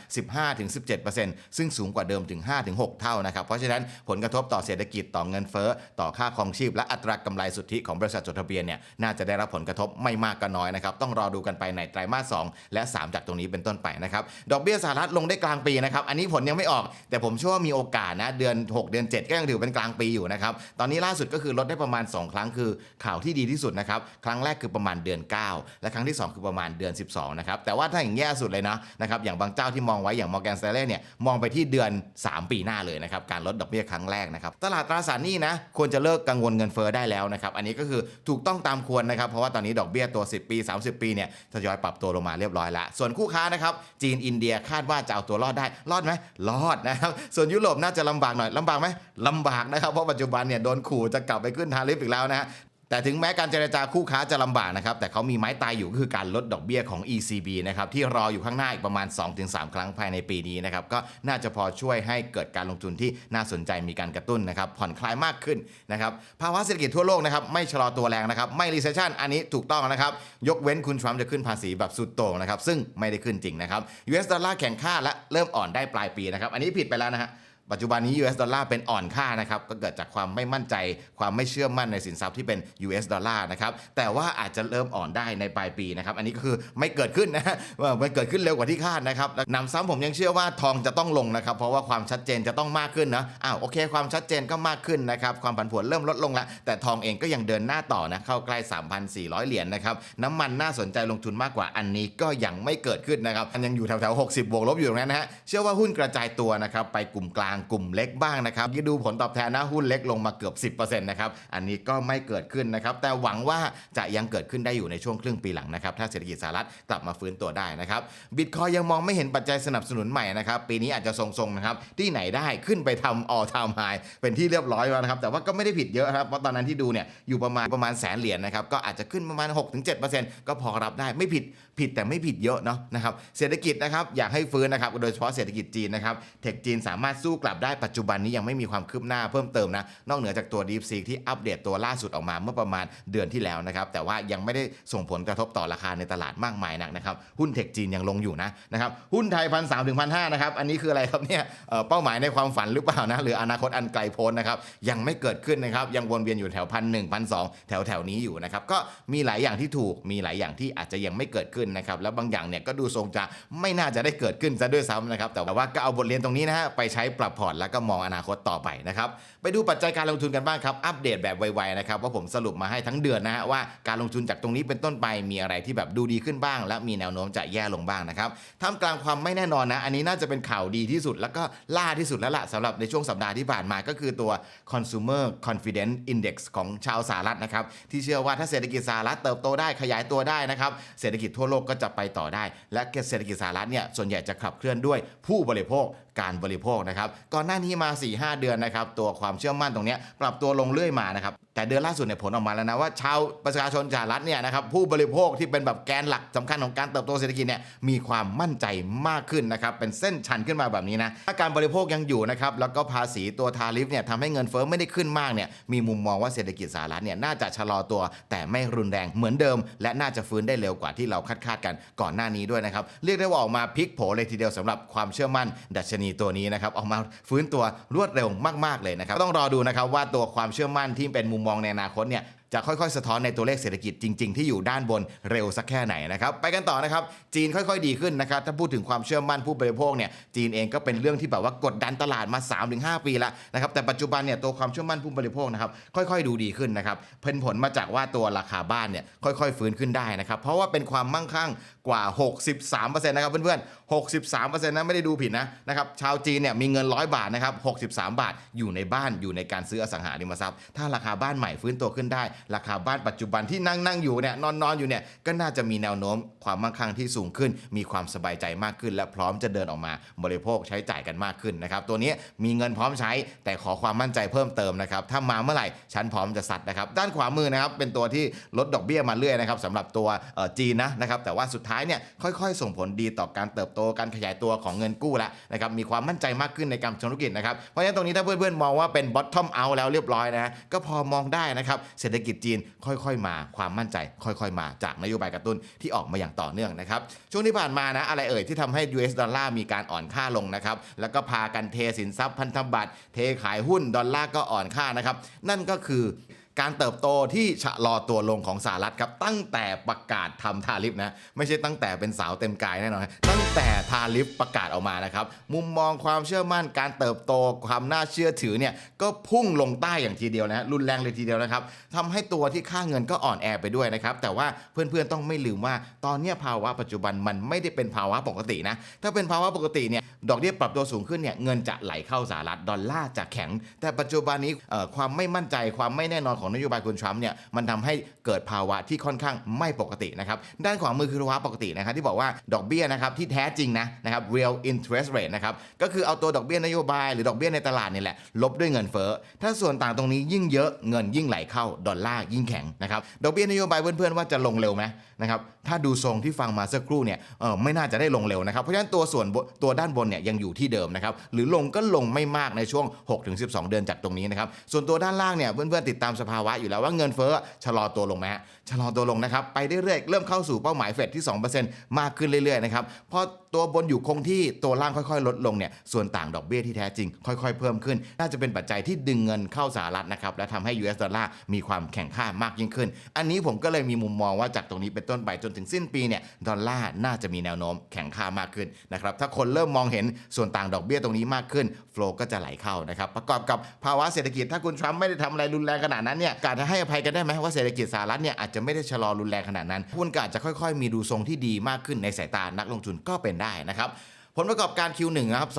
15-17%ซึ่งสูงกว่าเดิมถึง 5-6 เท่านะครับเพราะฉะนั้นผลกระทบต่อเศรษฐกิจต่อเงินเฟ้อต่อค่าครองชีพ และอัตรากำไรสุทธิของบริษัทจดทะเบียนเนี่ยน่าจะได้รับผลกระทบไม่มากก็น้อยนะครับต้องรอดูกันไปในไตรมาส 2 และ 3 จากตรงนี้เป็นต้นไปนะครับดอกเบี้ยสหรัฐลงได้กลางปีนะครับอันนี้ผลยังไม่ออก แต่ผมเชื่อว่ามีโอกาสนะเดือน 6 เดือน 7 ก็ยังถือเป็นกลางปีอยู่นะครับตอนนี้ล่าสุดก็คือลดได้ประมาณ 2 ครั้งคือข่าวที่ดีที่สุดนะครับครั้งแรกคือประมาณเดือน 9 และครั้งที่ 2 คือประมาณเดือน 12นะครับแต่ว่าถ้าอย่างแย่สุดเลยนะนะครับอย่างบางเจ้าที่มองไว้อย่างมอร์แกนส a ต l เล่เนี่ยมองไปที่เดือน 3 ปีหน้าเลยนะครับการลดดอกเบี้ยครั้งแรกนะครับตลาดตราสารหนี้นะควรจะเลิกกังวลเงินเฟ้อได้แล้วนะครับอันนี้ก็คือถูกต้องตามควรนะครับเพราะว่าตอนนี้ดอกเบี้ยตัว 10 ปี 30 ปีเนี่ยทยอยปรับตัวลงมาเรียบร้อยล้วส่วนคู่ค้านะครับจีนอินเดียคาดว่าจะเอาตัวรอดได้รอดไหมรอดนะครับส่วนยุโรปน่าจะลำบากหน่อยลำบากไหมลำบากนะครับเพราะปัจจุบันเนี่ยโดนขู่จะกลับไปขึ้นทาริฟอีกแล้วนะฮะ แต่ถึงแม้การเจรจาคู่ค้าจะลำบากนะครับ แต่เขามีไม้ตายอยู่ก็คือการลดดอกเบี้ยของ ECB นะครับที่รออยู่ข้างหน้าอีกประมาณ 2-3 ครั้งภายในปีนี้นะครับก็น่าจะพอช่วยให้เกิดการลงทุนที่น่าสนใจมีการกระตุ้นนะครับผ่อนคลายมากขึ้นนะครับภาวะเศรษฐกิจทั่วโลกนะครับไม่ชะลอตัวแรงนะครับไม่ recession อันนี้ถูกต้องนะครับยกเว้นคุณทรัมป์จะขึ้นภาษีแบบสุดโต่งนะครับซึ่งไม่ได้ขึ้นจริงนะครับ US ดอลลาร์แข็งค่าและเริ่มอ่อนได้ปลายปีนะครับอันนี้ผิดไปแล้วนะฮะ ปัจจุบันนี้ US ดอลลาร์เป็นอ่อนค่านะครับก็เกิดจากความไม่มั่นใจ ความไม่เชื่อมั่นในสินทรัพย์ที่เป็น US ดอลลาร์นะครับแต่ว่าอาจจะเริ่มอ่อนได้ในปลายปีนะครับอันนี้ก็คือไม่เกิดขึ้นนะฮะว่ามันเกิดขึ้นเร็วกว่าที่คาดนะครับนำซ้ำผมยังเชื่อว่าทองจะต้องลงนะครับเพราะว่าความชัดเจนจะต้องมากขึ้นนะอ้าวโอเค ความชัดเจนก็มากขึ้นนะครับความผันผวนเริ่มลดลงล้วแต่ทองเองก็ยังเดินหน้าต่อนะเข้าใกล้ 3,400 เหรียญนะครับน้ำมันน่าสนใจลงทุนมากกว่าอันนี้ก็ยังไม่เกิดขึ้นนะครับมันยังอยู่แถวๆ60 บวกลบอยู่ตรงนั้นนะฮะเชื่อว่าหุ้นกระจายตัวนะครับไปกลุ่มกลางกลุ่มเล็กบ้างนะครับที่ดูผลตอบแทนนะหุ้นเล็กลงมาเกือบ 10%นะครับ อันนี้ก็ไม่เกิดขึ้นนะครับ แต่หวังว่าจะยังเกิดขึ้นได้อยู่ในช่วงครึ่งปีหลังนะครับ ถ้าเศรษฐกิจสหรัฐกลับมาฟื้นตัวได้นะครับ บิตคอยยังมองไม่เห็นปัจจัยสนับสนุนใหม่นะครับ ปีนี้อาจจะทรงๆนะครับ ที่ไหนได้ขึ้นไปทำ all time high เป็นที่เรียบร้อยแล้วนะครับ แต่ว่าก็ไม่ได้ผิดเยอะครับ เพราะตอนนั้นที่ดูเนี่ยอยู่ประมาณประมาณแสนเหรียญนะครับ ก็อาจจะขึ้นประมาณ 6-7%ก็พอรับได้ไม่ผิด ผิดแต่ไม่ผิดเยอะเนาะนะครับเศรษฐกิจนะครับอยากให้ฟื้นนะครับโดยเฉพาะเศรษฐกิจจีนนะครับเทคจีนสามารถสู้กลับได้ปัจจุบันนี้ยังไม่มีความคืบหน้าเพิ่มเติมนะนอกเหนือจากตัว Deep Sea ที่อัปเดตตัวล่าสุดออกมาเมื่อประมาณเดือนที่แล้วนะครับแต่ว่ายังไม่ได้ส่งผลกระทบต่อราคาในตลาดมากมายนักนะครับหุ้นเทคจีนยังลงอยู่นะนะครับหุ้นไทยพันสามถึงพันห้านะครับอันนี้คืออะไรครับเนี่ยเเป้าหมายในความฝันหรือเปล่านะหรืออนาคตอันไกลโพ้นนะครับยังไม่เกิดขึ้นนะครับยังวนเวียนอยู่แถวพันหนึ่งพันสองแถวแถวนี้อยู่นะครับก็มีหลายอย่างที่ถูกมีหลายอย่างที่อาจจะยังไม่เกิดขึ้นนะครับแล้วบางอย่างเนี่ยก็ดูทรงจะไม่น่าจะได้เกิดขึ้นซะด้วยซ้ำนะครับแต่ว่าก็เอาบทเรียนตรงนี้นะฮะไปใช้ปรับพอร์ตแล้วก็มองอนาคตต่อไปนะครับไปดูปัจจัยการลงทุนกันบ้างครับอัปเดตแบบไวๆนะครับว่าผมสรุปมาให้ทั้งเดือนนะฮะว่าการลงทุนจากตรงนี้เป็นต้นไปมีอะไรที่แบบดูดีขึ้นบ้าง และมีแนวโน้มจะแย่ลงบ้างนะครับท่ามกลางความไม่แน่นอนนะ อันนี้น่าจะเป็นข่าวดีที่สุด แล้วก็ล่าที่สุดแล้วล่ะสำหรับในช่วงสัปดาห์ที่ผ่านมาก็คือตัว consumer confidence index ของชาวสหรัฐนะครับที่เชื่อว่าถ้าเศรษฐกิจสหรัฐเติบโตได้ขยายตัวได้นะครับเศรษฐกิจทั่วโลกก็จะไปต่อได้ และเศรษฐกิจสหรัฐเนี่ยส่วนใหญ่จะขับเคลื่อนด้วยผู้บริโภค การบริโภคนะครับก่อนหน้านี้มา 4-5 เดือนนะครับตัวความเชื่อมั่นตรงนี้ปรับตัวลงเรื่อยมานะครับแต่เดือนล่าสุดเนี่ยผลออกมาแล้วนะว่าชาวประชาชนสหรัฐเนี่ยนะครับผู้บริโภคที่เป็นแบบแกนหลักสำคัญของการเติบโตเศรษฐกิจเนี่ยมีความมั่นใจมากขึ้นนะครับเป็นเส้นชันขึ้นมาแบบนี้นะถ้าการบริโภคยังอยู่นะครับแล้วก็ภาษีตัวทาริฟเนี่ยทำให้เงินเฟ้อไม่ได้ขึ้นมากเนี่ยมีมุมมองว่าเศรษฐกิจสหรัฐเนี่ยน่าจะชะลอตัว แต่ไม่รุนแรงเหมือนเดิม และน่าจะฟื้นได้เร็วกว่าที่เราคาดคาดกันก่อนหน้านี้ด้วยนะครับเรียกได้ว่าออกมาพลิกโผเลยทีเดียวสำหรับความเชื่อมั่นดัชนีตัวนี้นะครับออกมาฟื้นตัวรวดเร็วมาก ๆ เลยนะครับต้องรอดูนะครับว่าตัวความเชื่อมั่นที่เป็นมุมมองในอนาคตเนี่ย จะค่อยๆ สะท้อนในตัวเลขเศรษฐกิจจริง ๆ ที่อยู่ด้านบนเร็วสักแค่ไหนนะครับ ไปกันต่อนะครับ จีนค่อยๆ ดีขึ้นนะครับ ถ้าพูดถึงความเชื่อมั่นผู้บริโภคเนี่ย จีนเองก็เป็นเรื่องที่แบบว่ากดดันตลาดมา 3-5 ปีแล้วนะครับ แต่ปัจจุบันเนี่ยตัวความเชื่อมั่นผู้บริโภคนะครับ ค่อยๆ ดูดีขึ้นนะครับ เป็นผลมาจากว่าตัวราคาบ้านเนี่ยค่อยๆ ฟื้นขึ้นได้นะครับ เพราะว่าเป็นความมั่งคั่งกว่า 63%นะครับเพื่อนๆ 63%นะไม่ได้ดูผิดนะนะครับชาวจีนเนี่ยมีเงิน 100 บาทนะครับ 63 บาทอยู่ในบ้านอยู่ในการซื้ออสังหาริมทรัพย์ ถ้าราคาบ้านใหม่ฟื้นตัวขึ้นได้ราคาบ้านปัจจุบันที่นั่งนั่งอยู่เนี่ยนอนนอนอยู่เนี่ยก็น่าจะมีแนวโน้มความมั่งคั่งที่สูงขึ้น มีความสบายใจมากขึ้น และพร้อมจะเดินออกมาบริโภคใช้จ่ายกันมากขึ้นนะครับตัวนี้มีเงินพร้อมใช้แต่ขอความมั่นใจเพิ่มเติมนะครับถ้ามาเมื่อไหร่ฉันพร้อมจะซัดนะครับด้านขวามือนะครับเป็นตัวที่ลดดอกเบี้ยมาเรื่อยนะครับสำหรับตัวจีนนะนะครับแต่ว่าสุดท้ายเนี่ยค่อยๆ ส่งผลดีต่อการเติบโตการขยายตัวของเงินกู้แล้วนะครับมีความมั่นใจมากขึ้นในการธุรกิจนะครับเพราะฉะนั้นตรงนี้ถ้าเพื่อนๆมองว่าเป็น bottom out แล้วเรียบร้อยนะก็พอมองได้นะครับเศรษฐกิจจีนค่อยๆ มา ความมั่นใจค่อยๆ มาจากนโยบายกระตุ้นที่ออกมาอย่างต่อเนื่องนะครับช่วงที่ผ่านมานะอะไรเอ่ยที่ทำให้ US ดอลลาร์มีการอ่อนค่าลงนะครับแล้วก็พากันเทสินทรัพย์พันธบัตรเทขายหุ้นดอลลาร์ก็อ่อนค่านะครับนั่นก็คือ การเติบโตที่ชะลอตัวลงของสหรัฐครับ ตั้งแต่ประกาศทำทาริฟนะ ไม่ใช่ตั้งแต่เป็นสาวเต็มกายแน่นอน ตั้งแต่ทาริฟประกาศออกมานะครับ มุมมองความเชื่อมั่นการเติบโตความน่าเชื่อถือเนี่ย ก็พุ่งลงใต้อย่างทีเดียวนะ รุนแรงเลยทีเดียวนะครับทำให้ตัวที่ค่าเงินก็อ่อนแอไปด้วยนะครับ แต่ว่าเพื่อนๆต้องไม่ลืมว่า ตอนนี้ภาวะปัจจุบันมันไม่ได้เป็นภาวะปกตินะ ถ้าเป็นภาวะปกติเนี่ย ดอกเบี้ยปรับตัวสูงขึ้นเนี่ยเงินจะไหลเข้าสหรัฐดอลลาร์จะแข็ง แต่ปัจจุบันนี้เอ่อความไม่มั่นใจความไม่แน่นอนของนโยบายคุณทรัมป์เนี่ยมันทำให้เกิดภาวะที่ค่อนข้างไม่ปกตินะครับด้านขวามือคือภาวะปกตินะครับที่บอกว่าดอกเบี้ยนะครับที่แท้จริงนะนะครับ real interest rate นะครับก็คือเอาตัวดอกเบี้ยนโยบายหรือดอกเบี้ยในตลาดนี่แหละลบด้วยเงินเฟ้อถ้าส่วนต่างตรงนี้ยิ่งเยอะเงินยิ่งไหลเข้าดอลลาร์ยิ่งแข็งนะครับดอกเบี้ยนโยบายเพื่อนๆว่าจะลงเร็วไหมนะครับถ้าดูทรงที่ฟังมาสักครู่เนี่ยเออไม่น่าจะได้ลงเร็วนะครับ เพราะฉะนั้นตัวส่วนบนตัวด้านบนเนี่ยยังอยู่ที่เดิมนะครับหรือลงก็ลงไม่มากในช่วง 6-12 เดือนจากตรงนี้นะครับส่วนตัวด้านล่างเนี่ยเพื่อนๆติดตามสภาวะอยู่แล้วว่าเงินเฟ้อชะลอตัวลงไหมฮะชะลอตัวลงนะครับไปเรื่อยๆเริ่มเข้าสู่เป้าหมายเฟดที่ 2%มากขึ้นเรื่อยๆนะครับพอ ตัวบนอยู่คงที่ตัวล่างค่อยๆ ลดลงเนี่ยส่วนต่างดอกเบี้ยที่แท้จริง ค่อยๆ เพิ่มขึ้น น่าจะเป็นปัจจัยที่ดึงเงินเข้าสหรัฐนะครับและทำให้ US ดอลลาร์มีความแข่งข้ามากยิ่งขึ้น อันนี้ผมก็เลยมีมุมมองว่าจากตรงนี้เป็นต้นไปจนถึงสิ้นปีเนี่ยดอลลาร์น่าจะมีแนวโน้มแข่งข้ามากขึ้นนะครับถ้าคนเริ่มมองเห็นส่วนต่างดอกเบี้ยตรงนี้มากขึ้นโฟลก็จะไหลเข้านะครับประกอบกับภาวะเศรษฐกิจถ้าคุณทรัมป์ไม่ได้ทำอะไรรุนแรงขนาดนั้นเนี่ยการจะให้อภัยกันได้ไหมว่าเศรษฐกิจสหรัฐเนี่ยอาจจะไม่ได้ชะลอรุนแรงขนาดนั้นหุ้นก็อาจจะค่อย ๆ มีดูทรงที่ดีมากขึ้นในสายตานักลงทุนก็เป็นได้นะครับผลประกอบการ Q1 นะครับ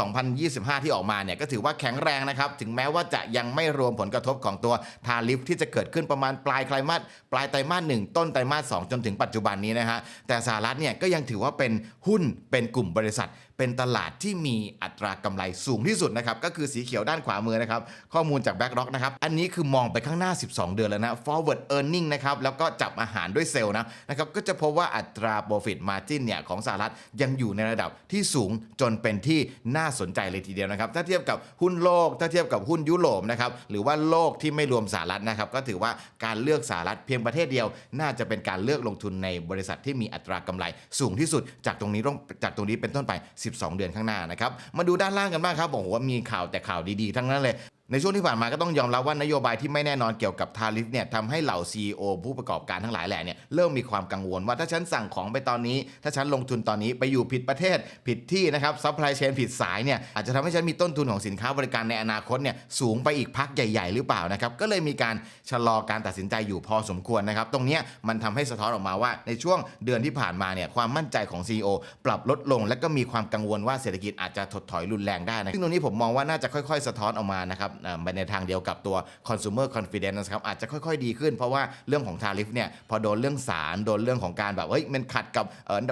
2025 ที่ออกมาเนี่ยก็ถือว่าแข็งแรงนะครับ ถึงแม้ว่าจะยังไม่รวมผลกระทบของตัวทาริฟที่จะเกิดขึ้นประมาณปลายไตรมาสปลายไตรมาส 1 ต้นไตรมาส 2 จนถึงปัจจุบันนี้นะฮะ แต่สหรัฐเนี่ยก็ยังถือว่าเป็นหุ้นเป็นกลุ่มบริษัท เป็นตลาดที่มีอัตรากำไรสูงที่สุดนะครับก็คือสีเขียวด้านขวามือนะครับข้อมูลจาก BlackRock นะครับอันนี้คือมองไปข้างหน้า 12 เดือนแล้วนะ forward earning นะครับแล้วก็จับอาหารด้วยเซลล์นะนะครับก็จะพบว่าอัตรา profit margin เนี่ยของสหรัฐยังอยู่ในระดับที่สูงจนเป็นที่น่าสนใจเลยทีเดียวนะครับถ้าเทียบกับหุ้นโลก ถ้าเทียบกับหุ้นยุโรปนะครับหรือว่าโลกที่ไม่รวมสหรัฐนะครับก็ถือว่าการเลือกสหรัฐเพียงประเทศเดียว น่าจะเป็นการเลือกลงทุนในบริษัทที่มีอัตรากำไรสูงที่สุด จากตรงนี้ต้องจากตรงนี้เป็นต้นไป12 เดือนข้างหน้านะครับ มาดูด้านล่างกันบ้างครับบอกว่ามีข่าวแต่ข่าวดีๆ ทั้งนั้นเลย ในช่วงที่ผ่านมาก็ต้องยอมรับว่านโยบายที่ไม่แน่นอนเกี่ยวกับทาริฟเนี่ยทำให้เหล่า CEO ผู้ประกอบการทั้งหลายแหล่เนี่ยเริ่มมีความกังวลว่าถ้าฉันสั่งของไปตอนนี้ ถ้าฉันลงทุนตอนนี้ไปอยู่ผิดประเทศผิดที่นะครับซัพพลายเชนผิดสายเนี่ยอาจจะทำให้ฉันมีต้นทุนของสินค้าบริการในอนาคตเนี่ยสูงไปอีกพักใหญ่ ๆ หรือเปล่านะครับก็เลยมีการชะลอการตัดสินใจอยู่พอสมควรนะครับตรงนี้มันทำให้สะท้อนออกมาว่า ในช่วงเดือนที่ผ่านมาเนี่ยความมั่นใจของ CEO ปรับลดลง และก็มีความกังวลว่าเศรษฐกิจอาจจะถดถอยรุนแรงได้นะซึ่งตรงนี้ผมมองว่าน่าจะค่อย ๆ สะท้อนออกมานะครับไปในทางเดียวกับตัว consumer confidence นะครับอาจจะค่อย ๆ ดีขึ้น เพราะว่าเรื่องของทาริฟเนี่ยพอโดนเรื่องสารโดนเรื่องของการแบบเฮ้ยมันขัดกับ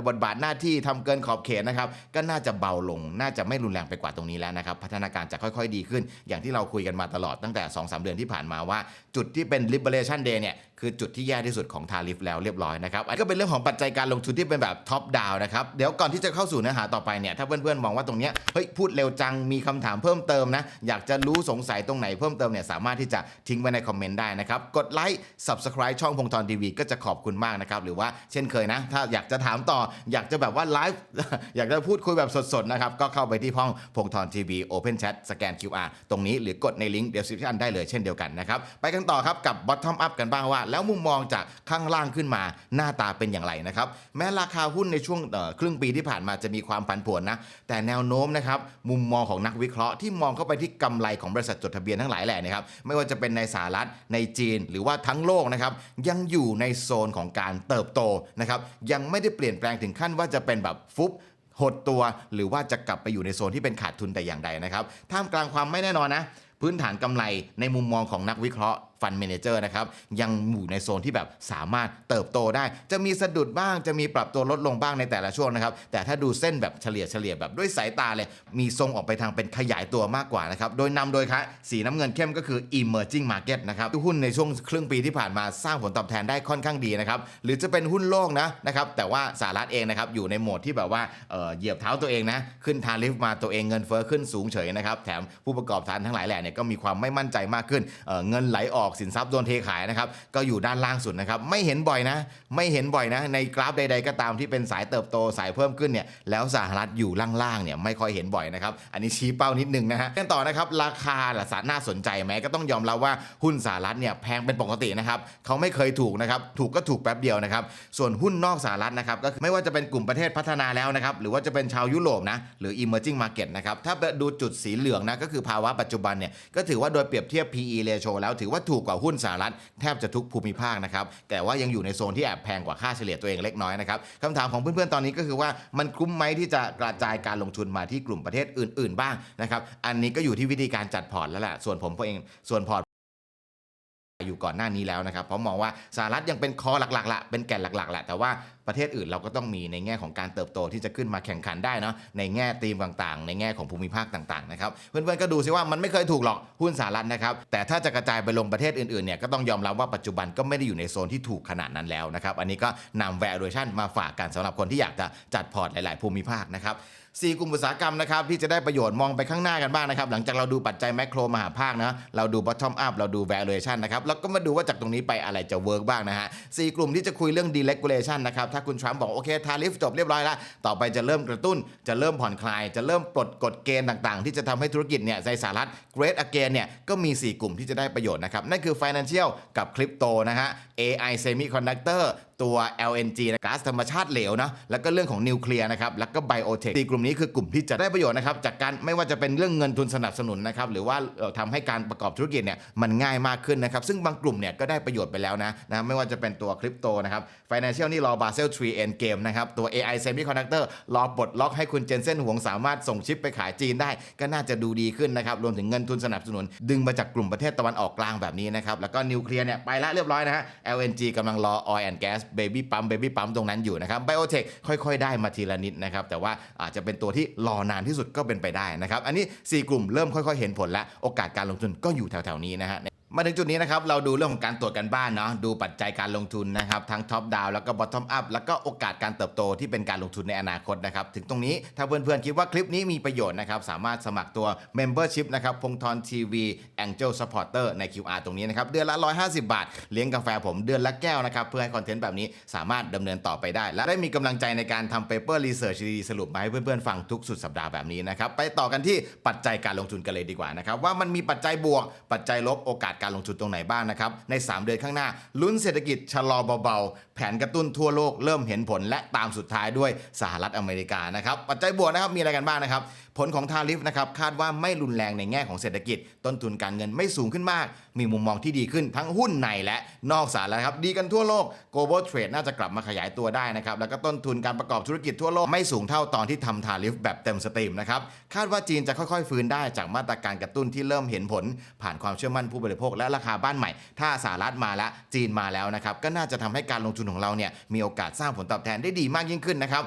บทบาทหน้าที่ทำเกินขอบเขตนะครับก็น่าจะเบาลง น่าจะไม่รุนแรงไปกว่าตรงนี้แล้วนะครับพัฒนาการจะค่อยๆ ดีขึ้น อย่างที่เราคุยกันมาตลอดตั้งแต่ 2-3 เดือนที่ผ่านมาว่า จุดที่เป็น liberation day เนี่ยคือจุดที่แย่ที่สุดของทาริฟแล้วเรียบร้อยนะครับอันก็เป็นเรื่องของปัจจัยการลงทุนที่เป็นแบบท็อปดาวนะครับเดี๋ยวก่อนที่จะเข้าสู่เนื้อหาต่อไปเนี่ยถ้าเพื่อนๆมองว่าตรงเนี้ยเฮ้ยพูดเร็วจังมีคำถามเพิ่มเติมนะอยากจะรู้สงสัยตรงไหนเพิ่มเติมเนี่ยสามารถที่จะทิ้งไว้ในคอมเมนต์ได้นะครับ กดไลค์ subscribe ช่องพงทรทีวีก็จะขอบคุณมากนะครับ หรือว่าเช่นเคยนะ ถ้าอยากจะถามต่ออยากจะแบบว่าไลฟ์อยากจะพูดคุยแบบสดๆนะครับ ก็เข้าไปที่ห้องพงทรทีวี Open Chat สแกน QR ตรงนี้หรือกดในลิงก์ description ได้เลยเช่นเดียวกันนะครับ ไปกันต่อครับกับ bottom up กันบ้างว่า แล้วมุมมองจากข้างล่างขึ้นมาหน้าตาเป็นอย่างไรนะครับแม้ราคาหุ้นในช่วงครึ่งปีที่ผ่านมาจะมีความผันผวนนะแต่แนวโน้มนะครับมุมมองของนักวิเคราะห์ที่มองเข้าไปที่กำไรของบริษัทจดทะเบียนทั้งหลายแหล่นะครับไม่ว่าจะเป็นในสหรัฐในจีน หรือว่าทั้งโลกนะครับยังอยู่ในโซนของการเติบโตนะครับยังไม่ได้เปลี่ยนแปลงถึงขั้นว่าจะเป็นแบบฟุบหดตัว หรือว่าจะกลับไปอยู่ในโซนที่เป็นขาดทุนแต่อย่างใดนะครับท่ามกลางความไม่แน่นอนนะพื้นฐานกำไรในมุมมองของนักวิเคราะห์ฟันเมนเจอร์นะครับยังอยู่ในโซนที่แบบสามารถเติบโตได้ จะมีสะดุดบ้างจะมีปรับตัวลดลงบ้างในแต่ละช่วงนะครับแต่ถ้าดูเส้นแบบเฉลี่ยเฉลี่ยแบบด้วยสายตาเลยมีทรงออกไปทางเป็นขยายตัวมากกว่านะครับโดยนำโดยคะสีน้ำเงินเข้มก็คือ emerging market นะครับหุ้นในช่วงครึ่งปีที่ผ่านมาสร้างผลตอบแทนได้ค่อนข้างดีนะครับหรือจะเป็นหุ้นโลกนะนะครับแต่ว่าสหรัฐเองนะครับอยู่ในโหมดที่แบบว่าเหยียบเท้าตัวเองนะขึ้นทาริฟมาตัวเองเงินเฟ้อขึ้นสูงเฉยนะครับแถมผู้ประกอบการทั้งหลายแหล่เนี่ยก็มีความไม่มั่นใจมากขึ้นเเงินไหลออกอกสินทรัพย์โดนเทขายนะครับก็อยู่ด้านล่างสุดนะครับไม่เห็นบ่อยนะ ไม่เห็นบ่อยนะ ในกราฟใด ๆ ก็ตามที่เป็นสายเติบโตสายเพิ่มขึ้นเนี่ยแล้วสหรัฐอยู่ล่างๆเนี่ยไม่ค่อยเห็นบ่อยนะครับอันนี้ชี้เป้านิดนึงนะฮะกันต่อนะครับราคาล่ะสารน่าสนใจไหมก็ต้องยอมรับว่าหุ้นสหรัฐเนี่ยแพงเป็นปกตินะครับเขาไม่เคยถูกนะครับถูกก็ถูกแป๊บเดียวนะครับส่วนหุ้นนอกสหรัฐนะครับก็ไม่ว่าจะเป็นกลุ่มประเทศพัฒนาแล้วนะครับหรือว่าจะเป็นชาวยุโรปนะหรือ emerging market นะครับถ้าดูจุดสีเหลืองนะก็คือภาวะปัจจุบันเนี่ยก็ถือว่าโดยเปรียบเทียบ PE ratio แล้วถือว่าถูกกว่าหุ้นสหรัฐแทบจะทุกภูมิภาคนะครับแต่ว่ายังอยู่ในโซนที่แอบแพงกว่าค่าเฉลี่ยตัวเองเล็กน้อยนะครับคำถามของเพื่อนๆตอนนี้ก็คือว่ามันคุ้มไหมที่จะกระจายการลงทุนมาที่กลุ่มประเทศอื่น ๆ บ้างนะครับอันนี้ก็อยู่ที่วิธีการจัดพอร์ตแล้วแหละส่วนผมเองส่วนพอร์ตอยู่ก่อนหน้านี้แล้วนะครับเพราะมองว่าสหรัฐยังเป็นคอหลักๆละเป็นแก่นหลักๆแหละแต่ว่าประเทศอื่นเราก็ต้องมีในแง่ของการเติบโตที่จะขึ้นมาแข่งขันได้เนาะในแง่ธีมต่างๆ ในแง่ของภูมิภาคต่างๆนะครับเพื่อนๆก็ดูซิว่ามันไม่เคยถูกหรอกหุ้นสหรัฐนะครับแต่ถ้าจะกระจายไปลงประเทศอื่นๆเนี่ยก็ต้องยอมรับว่าปัจจุบันก็ไม่ได้อยู่ในโซนที่ถูกขนาดนั้นแล้วนะครับอันนี้ก็นำ valuation มาฝากกันสำหรับคนที่อยากจะจัดพอร์ตหลาย ๆ ภูมิภาคนะครับ4กลุ่มอุตสาหกรรมนะครับที่จะได้ประโยชน์มองไปข้างหน้ากันบ้างนะครับ หลังจากเราดูปัจจัยแมกโรมหาภาคนะเราดู bottom up เราดู valuation นะครับแล้วก็มาดูว่าจากตรงนี้ไปอะไรจะเวิร์กบ้างนะฮะสกลุ่มที่จะคุยเรื่อง deregulation นะครับถ้าคุณทรัมป์บอกโอเคทาริฟจบเรียบร้อยแล้ว ต่อไปจะเริ่มกระตุ้น จะเริ่มผ่อนคลาย จะเริ่มปลดกฎเกณฑ์ต่างๆ ที่จะทำให้ธุรกิจเนี่ยในสหรัฐ great again เนี่ยก็มี 4 กลุ่มที่จะได้ประโยชน์นะครับ นั่นคือ financial กับ crypto นะฮะ AI semiconductor ตัว LNG นะก๊าซธรรมชาติเหลวนะแล้วก็เรื่องของนิวเคลียร์นะครับแล้วก็ไบโอเทคสี่กลุ่มนี้คือกลุ่มที่จะได้ประโยชน์นะครับจากการไม่ว่าจะเป็นเรื่องเงินทุนสนับสนุนนะครับหรือว่าเอ่อทำให้การประกอบธุรกิจเนี่ยมันง่ายมากขึ้นนะครับซึ่งบางกลุ่มเนี่ยก็ได้ประโยชน์ไปแล้วนะนะไม่ว่าจะเป็นตัวคริปโตนะครับ Financial นี่รอ Basel 3 End Game นะครับตัว AI Semiconductor รอปลดล็อกให้คุณเจนเซนหวงสามารถส่งชิปไปขายจีนได้ ก็น่าจะดูดีขึ้นนะครับรวมถึงเงินทุนสนับสนุน ดึงมาจากกลุ่มประเทศตะวันออกกลางแบบนี้นะครับแล้วก็นิวเคลียร์เนี่ยไปละเรียบร้อยนะฮะ LNG กำลังรอ Oil and Gas เบบี้ปั๊มเบบี้ปั๊มตรงนั้นอยู่นะครับไบโอเทคค่อยๆ ได้มาทีละนิดนะครับแต่ว่าอาจจะเป็นตัวที่รอนานที่สุดก็เป็นไปได้นะครับอันนี้ 4 กลุ่มเริ่มค่อยๆ เห็นผลแล้วโอกาสการลงทุนก็อยู่แถวๆนี้นะฮะ มาถึงจุดนี้นะครับเราดูเรื่องของการตรวจกันบ้านเนาะดูปัจจัยการลงทุนนะครับทั้งท็อปดาวแล้วก็บอททอมอัพแล้วก็โอกาสการเติบโตที่เป็นการลงทุนในอนาคตนะครับถึงตรงนี้ถ้าเพื่อนๆคิดว่าคลิปนี้มีประโยชน์นะครับสามารถสมัครตัว Membership นะครับพงทรทีวี Angel Supporter ใน QR ตรงนี้นะครับเดือนละ 150 บาท เลี้ยงกาแฟผมเดือนละแก้วนะครับเพื่อให้คอนเทนต์แบบนี้สามารถดำเนินต่อไปได้ และได้มีกำลังใจในการทำ Paper Research ดีๆสรุปมาให้เพื่อนๆฟังทุกสุดสัปดาห์แบบนี้นะครับไปต่อกันที่ปัจจัยการลงทุนกันเลยดีกว่านะครับว่ามันมีปัจจัยบวกปัจจัยลบโอกาสการลงทุนตรงไหนบ้างนะครับ ใน 3 เดือนข้างหน้า ลุ้นเศรษฐกิจชะลอเบาๆ แผนกระตุ้นทั่วโลกเริ่มเห็นผลและตามสุดท้ายด้วยสหรัฐอเมริกานะครับ ปัจจัยบวกนะครับมีอะไรกันบ้างนะครับ ผลของทาริฟนะครับคาดว่าไม่รุนแรงในแง่ของเศรษฐกิจ ต้นทุนการเงินไม่สูงขึ้นมาก มีมุมมองที่ดีขึ้นทั้งหุ้นในและนอกสหรัฐครับ ดีกันทั่วโลก global trade น่าจะกลับมาขยายตัวได้นะครับ แล้วก็ต้นทุนการประกอบธุรกิจทั่วโลกไม่สูงเท่าตอนที่ทำทาริฟแบบเต็มสตรีมนะครับ คาดว่าจีนจะค่อยๆ ฟื้นได้จากมาตรการกระตุ้นที่เริ่มเห็นผล ผ่านความเชื่อมั่นผู้บริโภคและราคาบ้านใหม่ ถ้าสหรัฐมาแล้วจีนมาแล้วนะครับ ก็น่าจะทำให้การลงทุนของเราเนี่ยมีโอกาสสร้างผลตอบแทนได้ดีมากยิ่งขึ้นนะครับ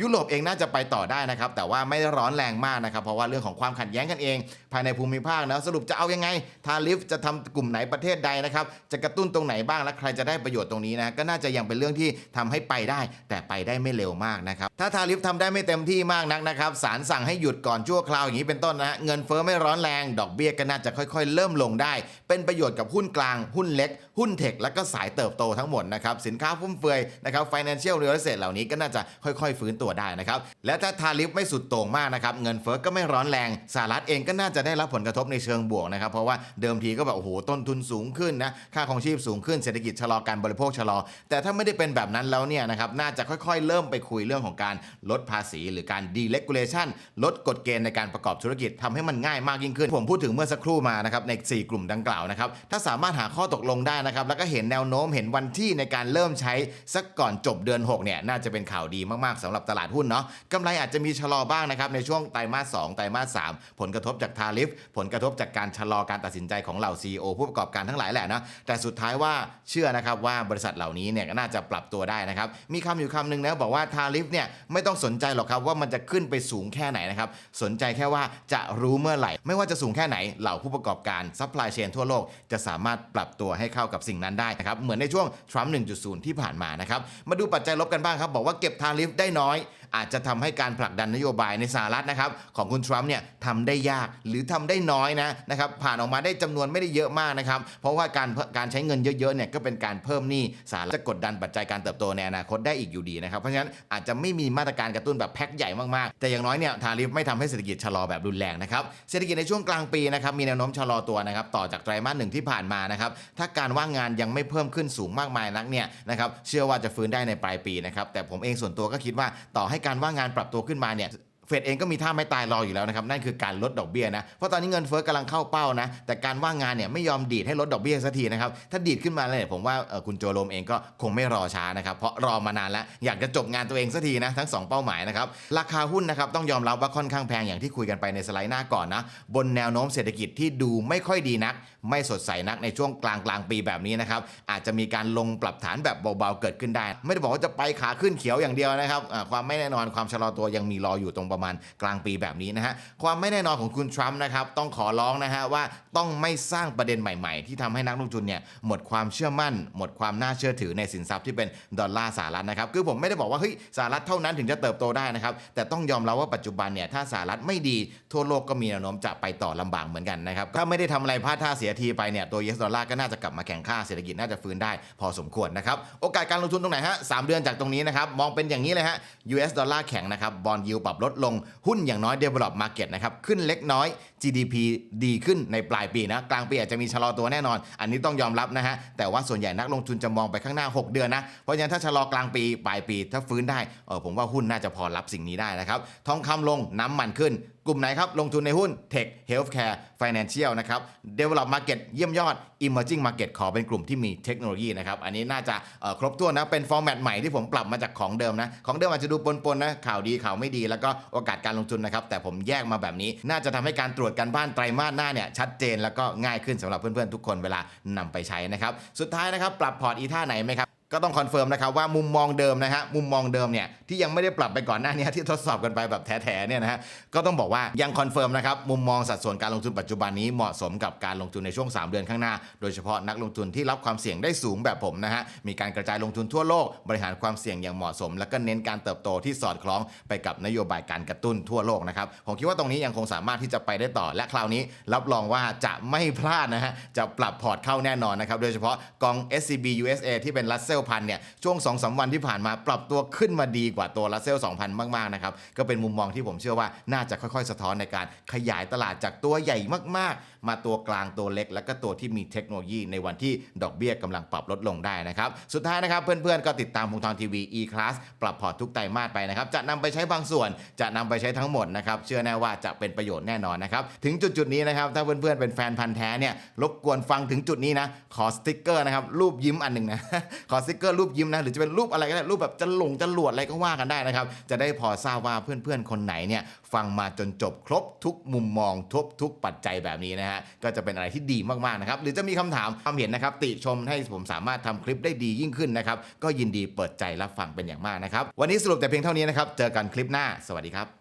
ยุโรปเองน่าจะไปต่อได้นะครับ แต่ว่าไม่ร้อนแรงมากนะครับ เพราะว่าเรื่องของความขัดแย้งกันเอง ภายในภูมิภาคนะสรุปจะเอายังไง ทาริฟจะทำกลุ่มไหนประเทศใดนะครับ จะกระตุ้นตรงไหนบ้างและใครจะได้ประโยชน์ตรงนี้นะก็น่าจะยังเป็นเรื่องที่ทำให้ไปได้ แต่ไปได้ไม่เร็วมากนะครับถ้าทาริฟทำได้ไม่เต็มที่มากนักนะครับศาลสั่งให้หยุดก่อนชั่วคราวอย่างนี้เป็นต้นนะฮะเงินเฟ้อไม่ร้อนแรง ดอกเบี้ยก็น่าจะค่อย ๆ เริ่มลงได้ เป็นประโยชน์กับหุ้นกลางหุ้นเล็ก หุ้นเทคและก็สายเติบโตทั้งหมดนะครับสินค้าฟุ่มเฟือยนะครับ financial real estate เหล่านี้ก็น่าจะค่อย ๆ ฟื้นตัวได้นะครับและถ้าทาริฟไม่สุดโต่งมากนะครับเงินเฟ้อก็ไม่ร้อนแรงสหรัฐเองก็น่าจะได้รับผลกระทบในเชิงบวกนะครับเพราะว่าเดิมทีก็แบบโอ้โหต้นทุนสูงขึ้นนะค่าของชีพสูงขึ้นเศรษฐกิจชะลอการบริโภคชะลอ แต่ถ้าไม่ได้เป็นแบบนั้นแล้วเนี่ยนะครับน่าจะค่อยๆ เริ่มไปคุยเรื่องของการลดภาษี หรือการ deregulation ลดกฎเกณฑ์ในการประกอบธุรกิจทำให้มันง่ายมากยิ่งขึ้น ผมพูดถึงเมื่อสักครู่มานะครับใน 4 กลุ่มดังกล่าวนะครับถ้าสามารถหาข้อตกลงได้นะครับแล้วก็เห็นแนวโน้มเห็นวันที่ในการเริ่มใช้สักก่อนจบเดือน6เนี่ยน่าจะเป็นข่าวดีมากๆสำหรับตลาดหุ้นเนาะกำไรอาจจะมีชะลอบ้างนะครับในช่วงไตรมาส2ไตรมาส3ผลกระทบจากทาริฟ ผลกระทบจากการชะลอการตัดสินใจของเหล่า CEO ผู้ประกอบการทั้งหลายแหละนะแต่สุดท้ายว่าเชื่อนะครับว่าบริษัทเหล่านี้เนี่ยก็น่าจะปรับตัวได้นะครับมีคำอยู่คำหนึงนะบอกว่าทาริฟเนี่ยไม่ต้องสนใจหรอกครับว่ามันจะขึ้นไปสูงแค่ไหนนะครับสนใจแค่ว่าจะรู้เมื่อไหร่ ไม่ว่าจะสูงแค่ไหนเหล่าผู้ประกอบการซัพพลายเชนทั่วโลกจะสามารถปรับตัวให้เข้ากับสิ่งนั้นได้นะครับเหมือนในช่วงทรัมป์1.0 ที่ผ่านมานะครับมาดูปัจจัยลบกันบ้างครับ บอกว่าเก็บทาริฟได้น้อย อาจจะทำให้การผลักดันนโยบายในสหรัฐนะครับของคุณทรัมป์เนี่ยทำได้ยากหรือทำได้น้อยนะนะครับผ่านออกมาได้จำนวนไม่ได้เยอะมากนะครับเพราะว่าการการใช้เงินเยอะๆเนี่ยก็เป็นการเพิ่มหนี้สหรัฐจะกดดันปัจจัยการเติบโตในอนาคตได้อีกอยู่ดีนะครับเพราะฉะนั้นอาจจะไม่มีมาตรการกระตุ้นแบบแพ็คใหญ่มากๆ แต่อย่างน้อยเนี่ยทาริฟไม่ทำให้เศรษฐกิจชะลอแบบรุนแรงนะครับเศรษฐกิจในช่วงกลางปีนะครับมีแนวโน้มชะลอตัวนะครับต่อจากไตรมาสหนึ่งที่ผ่านมานะครับถ้าการวางงานยังไม่เพิ่มขึ้นสูงมากมายนักเนี่ยนะครับเชื่อว่าจะฟื้นได้ในปลายปีนะครับแต่ผมเองส่วนตัวก็คิดว่าต่อให้การว่างงานปรับตัวขึ้นมาเนี่ย เฟดเองก็มีท่าไม่ตายรออยู่แล้วนะครับ นั่นคือการลดดอกเบี้ยนะ เพราะตอนนี้เงินเฟ้อกำลังเข้าเป้านะ แต่การว่างงานเนี่ยไม่ยอมดีดให้ลดดอกเบี้ยสักทีนะครับ ถ้าดีดขึ้นมาเลยผมว่าคุณโจโรมเองก็คงไม่รอช้านะครับ เพราะรอมานานแล้ว อยากจะจบงานตัวเองสักทีนะ ทั้งสองเป้าหมายนะครับ ราคาหุ้นนะครับต้องยอมรับว่าค่อนข้างแพงอย่างที่คุยกันไปในสไลด์หน้าก่อนนะ บนแนวโน้มเศรษฐกิจที่ดูไม่ค่อยดีนัก ไม่สดใสนักในช่วงกลางกลางปีแบบนี้นะครับ อาจจะมีการลงปรับฐานแบบเบาๆเกิดขึ้นได้ ไม่ได้บอกว่าจะไปขาขึ้นเขียวอย่างเดียวนะครับความไม่แน่นอนความชะลอตัวยังมีรออยู่ตรงประมาณกลางปีแบบนี้นะฮะความไม่แน่นอนของคุณทรัมป์นะครับต้องขอร้องนะฮะว่าต้องไม่สร้างประเด็นใหม่ๆ ที่ทำให้นักลงทุนเนี่ยหมดความเชื่อมั่น หมดความน่าเชื่อถือในสินทรัพย์ที่เป็นดอลลาร์สหรัฐนะครับคือผมไม่ได้บอกว่าเฮ้ยสหรัฐเท่านั้นถึงจะเติบโตได้นะครับแต่ต้องยอมรับว่าปัจจุบันเนี่ยถ้าสหรัฐไม่ดีทั่วโลกก็มีแนวโน้มจะไปต่อลำบากเหมือนกันนะครับถ้าไม่ได้ทำอะไรพลาดท่าเสียทีไปเนี่ยตัว US ดอลลาร์ก็น่าจะกลับมาแข่งค่าเศรษฐกิจน่าจะฟื้นได้พอสมควรนะครับโอกาสการลงทุนตรงไหนฮะสเดือนจากตรงนี้นะครับมองเป็นอย่างนี้เลยฮะ US ดอลลาร์แข็งนะครับบอลยิวปรับลดลงหุ้นอย่างน้อย develop market นะครับขึ้นเล็กน้อย GDP ดีขึ้นในปลายปีนะ กลางปีอาจจะมีชะลอตัวแน่นอน อันนี้ต้องยอมรับนะฮะ แต่ว่าส่วนใหญ่นักลงทุนจะมองไปข้างหน้า 6 เดือนนะ เพราะฉะนั้นถ้าชะลอกลางปีปลายปีถ้าฟื้นได้เออผมว่าหุ้นน่าจะพอรับสิ่งนี้ได้นะครับ ทองคำลงน้ำมันขึ้น กลุ่มไหนครับ ลงทุนในหุ้น Tech Healthcare Financial นะครับ Develop Market เยี่ยมยอด Emerging Market ขอเป็นกลุ่มที่มีเทคโนโลยีนะครับ อันนี้น่าจะครบถ้วนนะ เป็นฟอร์แมตใหม่ที่ผมปรับมาจากของเดิมนะ ของเดิมอาจจะดูปนๆนะ ข่าวดีข่าวไม่ดี แล้วก็โอกาสการลงทุนนะครับ แต่ผมแยกมาแบบนี้ น่าจะทำให้การตรวจการบ้านไตรมาสหน้าเนี่ยชัดเจนแล้วก็ง่ายขึ้นสำหรับเพื่อนๆทุกคนเวลานำไปใช้นะครับ สุดท้ายนะครับปรับพอร์ตอีท่าไหนไหมครับ ก็ต้องคอนเฟิร์มนะครับว่ามุมมองเดิมนะฮะมุมมองเดิมเนี่ยที่ยังไม่ได้ปรับไปก่อนหน้านี้ที่ทดสอบกันไปแบบแถๆเนี่ยนะฮะก็ต้องบอกว่ายังคอนเฟิร์มนะครับมุมมองสัดส่วนการลงทุนปัจจุบันนี้เหมาะสมกับการลงทุนในช่วง 3 เดือนข้างหน้า โดยเฉพาะนักลงทุนที่รับความเสี่ยงได้สูงแบบผมนะฮะมีการกระจายลงทุนทั่วโลกบริหารความเสี่ยงอย่างเหมาะสม และก็เน้นการเติบโตที่สอดคล้องไปกับนโยบายการกระตุ้นทั่วโลกนะครับผมคิดว่าตรงนี้ยังคงสามารถที่จะไปได้ต่อและคราวนี้ รับรองว่าจะไม่พลาดนะฮะจะปรับพอร์ตเข้าแน่นอนนะครับโดยเฉพาะกอง SCB USA ที่เป็นรัสเซลพันเนี่ยช่วง2-3วันที่ผ่านมาปรับตัวขึ้นมาดีกว่าตัวรัสเซล2,000 มากๆนะครับก็เป็นมุมมองที่ผมเชื่อว่าน่าจะค่อยๆ สะท้อนในการขยายตลาดจากตัวใหญ่มากๆมาตัวกลางตัวเล็ก แล้วก็ตัวที่มีเทคโนโลยีในวันที่ดอกเบี้ยกำลังปรับลดลงได้นะครับสุดท้ายนะครับเพื่อนๆก็ติดตามพงทองทีวี E-Class ปรับพอร์ตทุกไตรมาสไปนะครับจะนำไปใช้บางส่วนจะนำไปใช้ทั้งหมดนะครับเชื่อแน่ว่าจะเป็นประโยชน์แน่นอนนะครับถึงจุดๆนี้นะครับถ้าเพื่อนๆเป็นแฟนพันธ์แท้เนี่ยรบกวนฟังถึงจุดนี้นะขอสติกเกอร์นะครับรูปยิ้มอันหนึ่งนะขอสติกเกอร์รูปยิ้มนะหรือจะเป็นรูปอะไรก็ได้รูปแบบจะหลงจะหลวดอะไรก็ว่ากันได้นะครับจะได้พอทราบว่าเพื่อนๆคนไหนเนี่ยฟังมาจนจบครบทุกมุมมองทุกทุกปัจจัยแบบนี้นะฮะก็จะเป็นอะไรที่ดีมากๆนะครับหรือจะมีคำถามความเห็นนะครับติชมให้ผมสามารถทำคลิปได้ดียิ่งขึ้นนะครับก็ยินดีเปิดใจรับฟังเป็นอย่างมากนะครับวันนี้สรุปแต่เพียงเท่านี้นะครับเจอกันคลิปหน้า สวัสดีครับ